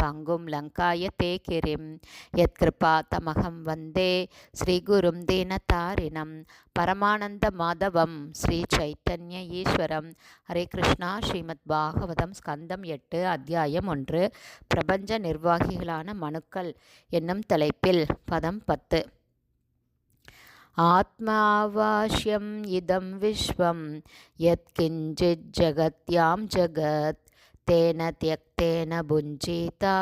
पङ्गुं लङ्काय ते किरिं यत्कृपा तमहं वन्दे श्रीगुरुं दीनतारिणं परमानन्दमाधवं श्रीचैतन्य ஈஸ்வரம் ஹரே கிருஷ்ணா ஸ்ரீமத் பாகவதம் ஸ்கந்தம் எட்டு அத்தியாயம் ஒன்று பிரபஞ்ச நிர்வாகிகளான மனுக்கள் என்னும் தலைப்பில் பதம் பத்து ஆத்மாவாஷ்யம் இதம் விஸ்வம் யத்கிஞ்சித் ஜகத்யாம் ஜகத் தேன தியக்தேன புஞ்சீதா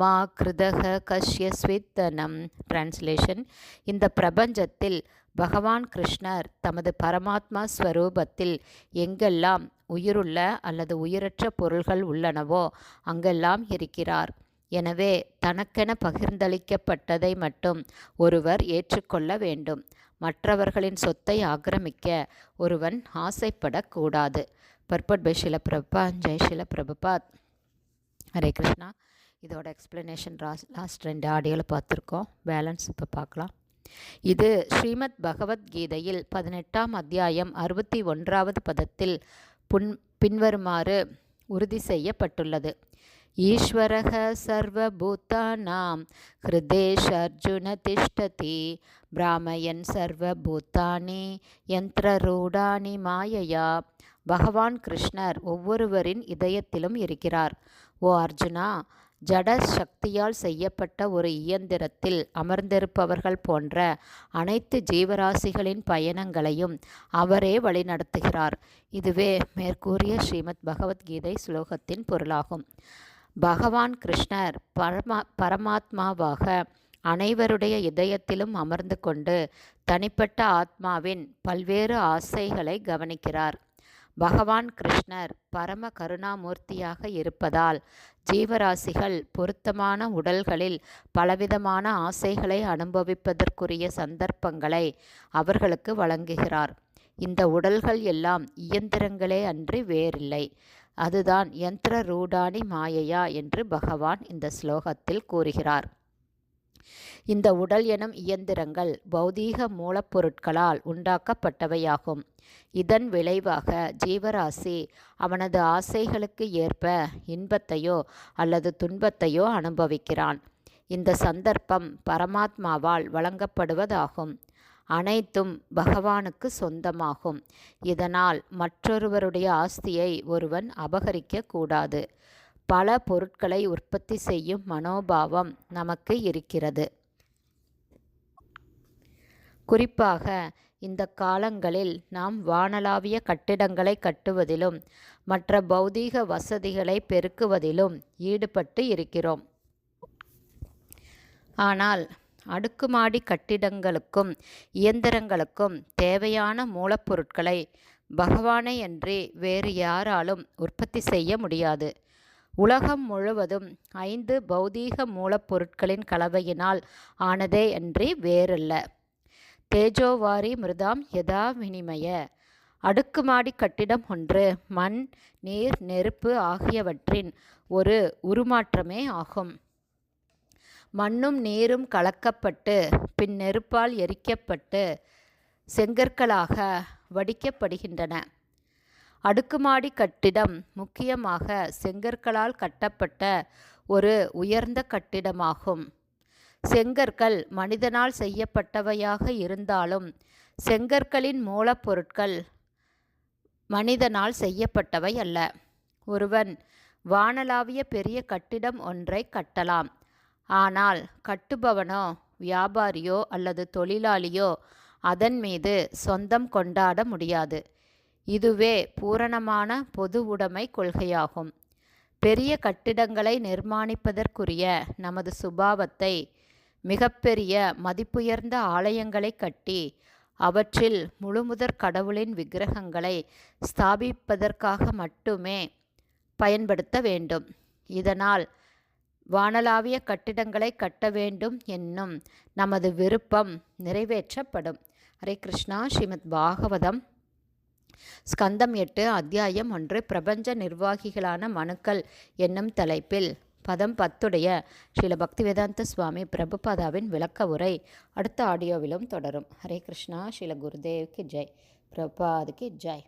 மா கிருதக கஷ்ய ஸ்வித்தனம் டிரான்ஸ்லேஷன் இந்த பிரபஞ்சத்தில் பகவான் கிருஷ்ணர் தமது பரமாத்மா ஸ்வரூபத்தில் எங்கெல்லாம் உயிருள்ள அல்லது உயிரற்ற பொருள்கள் உள்ளனவோ அங்கெல்லாம் இருக்கிறார். எனவே தனக்கென பகிர்ந்தளிக்கப்பட்டதை மட்டும் ஒருவர் ஏற்றுக்கொள்ள வேண்டும். மற்றவர்களின் சொத்தை ஆக்கிரமிக்க ஒருவன் ஆசைப்படக்கூடாது. Purport by Srila Prabhupada Jai Srila Hare Krishna. இதோட எக்ஸ்ப்ளனேஷன் லாஸ்ட் லாஸ்ட் ரெண்டு ஆடியோவில் பார்த்துருக்கோம். பேலன்ஸ் இப்போ பார்க்கலாம். இது ஸ்ரீமத் பகவத்கீதையில் பதினெட்டாம் அத்தியாயம் அறுபத்தி ஒன்றாவது பதத்தில் புன் பின்வருமாறு உறுதி செய்யப்பட்டுள்ளது. ஈஸ்வரக சர்வபூத்தானாம் ஹிருதேஷ் அர்ஜுன திஷ்டதி பிராமயன் சர்வபூத்தானி யந்திரரூடானி மாயையா பகவான் கிருஷ்ணர் ஒவ்வொருவரின் இதயத்திலும் இருக்கிறார். ஓ அர்ஜுனா ஜட சக்தியால் செய்யப்பட்ட ஒரு இயந்திரத்தில் அமர்ந்திருப்பவர்கள் போன்ற அனைத்து ஜீவராசிகளின் பயணங்களையும் அவரே வழிநடத்துகிறார். இதுவே மேற்கூறிய ஸ்ரீமத் பகவத்கீதை ஸ்லோகத்தின் பொருளாகும். பகவான் கிருஷ்ணர் பரமா பரமாத்மாவாக அனைவருடைய இதயத்திலும் அமர்ந்து கொண்டு தனிப்பட்ட ஆத்மாவின் பல்வேறு ஆசைகளை கவனிக்கிறார். பகவான் கிருஷ்ணர் பரம கருணாமூர்த்தியாக இருப்பதால் ஜீவராசிகள் பொருத்தமான உடல்களில் பலவிதமான ஆசைகளை அனுபவிப்பதற்குரிய சந்தர்ப்பங்களை அவர்களுக்கு வழங்குகிறார். இந்த உடல்கள் எல்லாம் இயந்திரங்களே அன்றி வேறில்லை. அதுதான் யந்திர ரூடானி மாயையா என்று பகவான் இந்த ஸ்லோகத்தில் கூறுகிறார். இந்த உடல் எனும் இயந்திரங்கள் பௌதீக மூலப்பொருட்களால் உண்டாக்கப்பட்டவையாகும். இதன் விளைவாக ஜீவராசி அவனது ஆசைகளுக்கு ஏற்ப இன்பத்தையோ அல்லது துன்பத்தையோ அனுபவிக்கிறான். இந்த சந்தர்ப்பம் பரமாத்மாவால் வழங்கப்படுவதாகும். அனைத்தும் பகவானுக்கு சொந்தமாகும். இதனால் மற்றொருவருடைய ஆஸ்தியை ஒருவன் அபகரிக்கக்கூடாது பல பொருட்களை உற்பத்தி செய்யும் மனோபாவம் நமக்கு இருக்கிறது. குறிப்பாக இந்த காலங்களில் நாம் வானளாவிய கட்டிடங்களை கட்டுவதிலும் மற்ற பௌதீக வசதிகளை பெருக்குவதிலும் ஈடுபட்டு இருக்கிறோம். ஆனால் அடுக்குமாடி கட்டிடங்களுக்கும் இயந்திரங்களுக்கும் தேவையான மூலப்பொருட்களை பகவானை அன்றி வேறு யாராலும் உற்பத்தி செய்ய முடியாது. உலகம் முழுவதும் ஐந்து பௌதீக மூலப்பொருட்களின் கலவையினால் ஆனதே அன்றி வேறல்ல. தேஜோவாரி மிருதாம் யதா வினிமய. அடுக்குமாடி கட்டிடம் ஒன்று மண் நீர் நெருப்பு ஆகியவற்றின் ஒரு உருமாற்றமே ஆகும். மண்ணும் நீரும் கலக்கப்பட்டு பின் நெருப்பால் எரிக்கப்பட்டு செங்கற்களாக வடிக்கப்படுகின்றன. அடுக்குமாடி கட்டிடம் முக்கியமாக செங்கற்களால் கட்டப்பட்ட ஒரு உயர்ந்த கட்டிடமாகும். செங்கற்கள் மனிதனால் செய்யப்பட்டவையாக இருந்தாலும் செங்கற்களின் மூலப்பொருட்கள் மனிதனால் செய்யப்பட்டவை அல்ல. ஒருவன் வானளாவிய பெரிய கட்டிடம் ஒன்றை கட்டலாம். ஆனால் கட்டுபவனோ வியாபாரியோ அல்லது தொழிலாளியோ அதன் மீது சொந்தம் கொண்டாட முடியாது. இதுவே பூரணமான பொது உடைமை கொள்கையாகும். பெரிய கட்டிடங்களை நிர்மாணிப்பதற்குரிய நமது சுபாவத்தை மிகப்பெரிய மதிப்புயர்ந்த ஆலயங்களை கட்டி அவற்றில் முழுமுதற் கடவுளின் விக்கிரகங்களை ஸ்தாபிப்பதற்காக மட்டுமே பயன்படுத்த வேண்டும். இதனால் வானளாவிய கட்டிடங்களை கட்ட வேண்டும் என்னும் நமது விருப்பம் நிறைவேற்றப்படும். ஹரே கிருஷ்ணா. ஸ்ரீமத் பாகவதம் ஸ்கந்தம் எட்டு அத்தியாயம் ஒன்று பிரபஞ்ச நிர்வாகிகளான மனுக்கள் என்னும் தலைப்பில். பதம் பத்துடைய ஸ்ரீல பக்திவேதாந்த சுவாமி பிரபுபாதாவின் விளக்க உரை அடுத்த ஆடியோவிலும் தொடரும். ஹரே கிருஷ்ணா ஸ்ரீல குருதேவ்க்கு ஜெய். பிரபாதுக்கு ஜெய்.